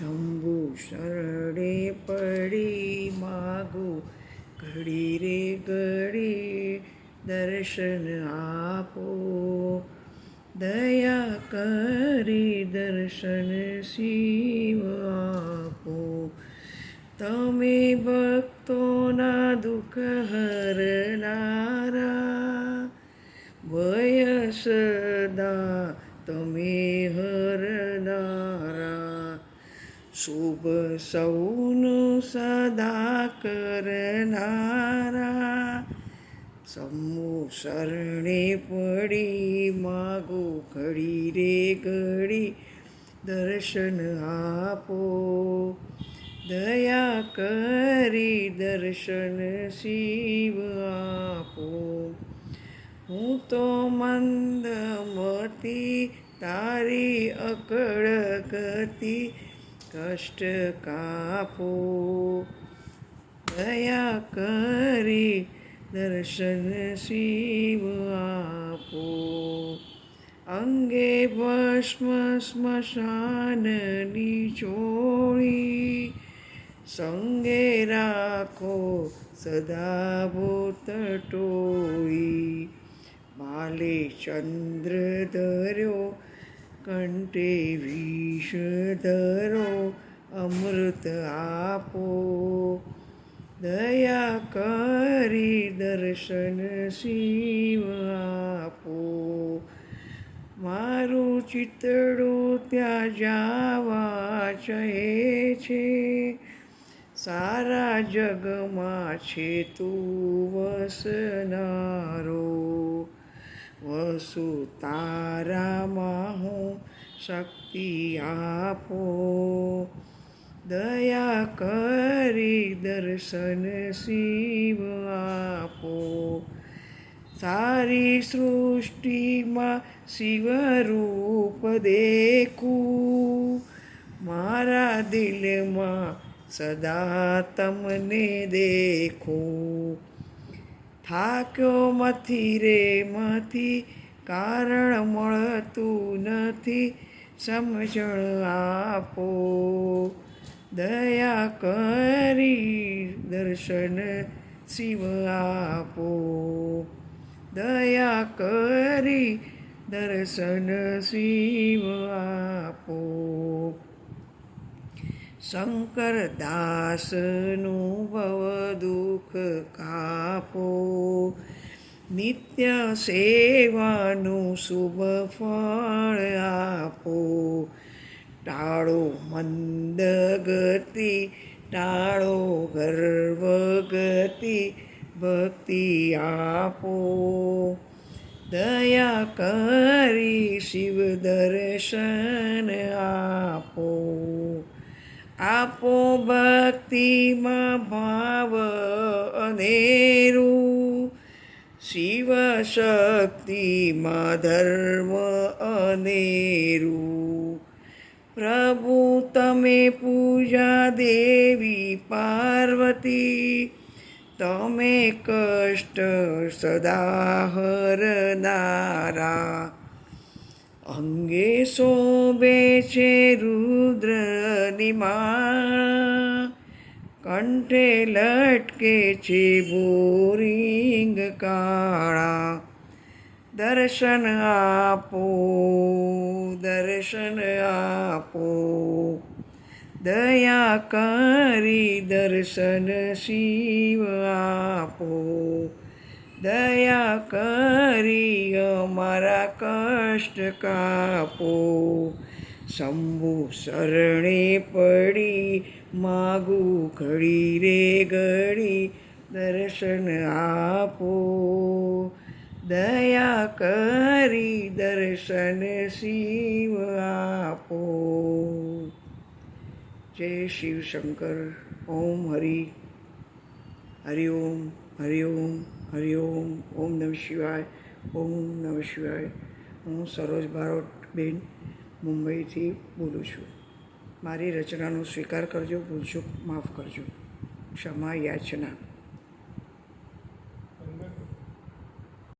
શંભુ શરણે પડી માગો. ઘડી રે ઘડી દર્શન આપો. દયા કરી દર્શન શિવ આપો. તમે ભક્તોના દુઃખ હરનારા. ભય સદા તમે હરનારા. શુભ સૌનું સદા કરનારા. સમૂહ શરણે પડી, માગો ઘડી રે ઘડી, દર્શન આપો. દયા કરી દર્શન શિવ આપો. હું તો મંદમતી, તારી અકળ ગતિ કષ્ટ કાપો, દયા કરી દર્શન શિવ આપો. અંગે ભસ્મ સ્મશાનની ચોળી, સંગે રાખો સદા ભૂત ટોળી. માલે ચંદ્ર ધર્યો કંઠે વિષ ધરો, અમૃત આપો. દયા કરી દર્શન શિવ આપો. મારું ચિતડું ત્યાં જાવા ચહે છે. સારા જગમાં છે તું વસનારો. વસુ તારામાં હું શક્તિ આપો દયા કરી દર્શન શિવ આપો સારી સૃષ્ટિમાં શિવરૂપ દેખું મારા દિલમાં સદા તમને દેખું થાક્યો મથી રે મથી, કારણ મળતું નથી. સમજણ આપો. દયા કરી દર્શન શિવ આપો. દયા કરી દર્શન શિવ આપો. શંકર દાસનું ભવ દુઃખ કાપો નિત્ય સેવાનું શુભ ફળ આપો ટાળો મંદ ગતિ ટાળો ગર્વ ગતિ ભક્તિ આપો દયા કરી શિવ દર્શન આપો આપો ભક્તિમાં ભાવ અનેરું. શિવ શક્તિમાં ધર્મ અનેરું. પ્રભુ, તમે પૂજા દેવી, પાર્વતી, તમે કષ્ટ સદા હરનારા. અંગે શોભે છે રુદ્રની માળા કંઠે લટકે છે બોરિંગ કાળા. દર્શન આપો દર્શન આપો. દયા કરી દર્શન શિવ આપો. દયા કરી અમારા કષ્ટ કાપો. શંભુ શરણે પડી, માગું ઘડી રે ઘડી દર્શન આપો. દયા કરી દર્શન શિવ આપો. જય શિવ શંકર ઓમ હરિ હરિ ઓમ હરિ ઓમ હરિ ઓમ ઓમ નમ શિવાય ઓમ નમ શિવાય હું સરોજ બારોટબેન મુંબઈથી બોલું છું. મારી રચનાનો સ્વીકાર કરજો ભૂલચૂક માફ કરજો. ક્ષમા યાચના.